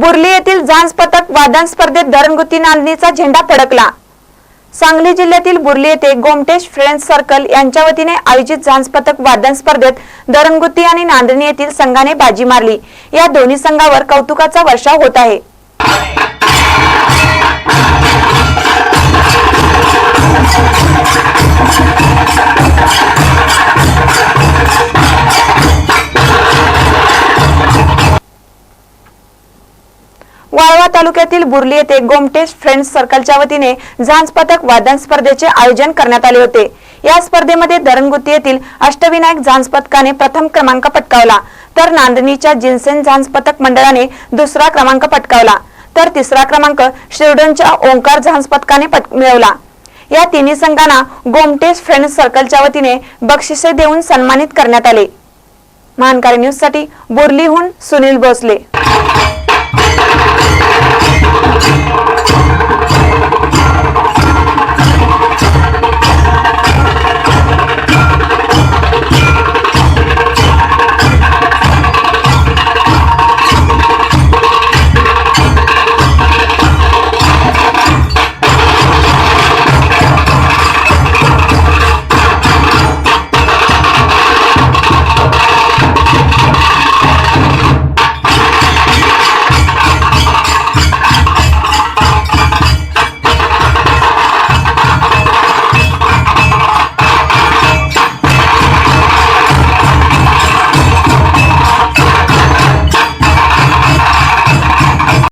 बुर्ली येथील जांज पथक वादन स्पर्धेत धरणगुती नांदणीचा झेंडा फडकला. सांगली जिल्ह्यातील बुर्ली येथे गोमटेश फ्रेंड्स सर्कल यांच्या वतीने आयोजित झांज पथक वादन स्पर्धेत दरणगुत्ती आणि नांदणी येथील संघाने बाजी मारली. या दोन्ही संघावर कौतुकाचा वर्षाव होत आहे. वाळवा तालुक्यातील बुर्ली येथे गोमटेश फ्रेंड्स सर्कलच्या वतीने झांज पथक वादन स्पर्धेचे आयोजन करण्यात आले होते. या स्पर्धेमध्ये धरणगुती येथील अष्टविनायक झांज पथकाने प्रथम क्रमांक पटकावला तर नांदणीच्या जिन्सेन झांज पथक मंडळाने दुसरा क्रमांक पटकावला तर तिसरा क्रमांक शिरडोनच्या ओंकार झांज पथकाने मिळवला. या तिन्ही संघांना गोमटेश फ्रेंड्स सर्कलच्या वतीने बक्षिसे देऊन सन्मानित करण्यात आले. मानकारी न्यूजसाठी बोर्लीहून सुनील भोसले.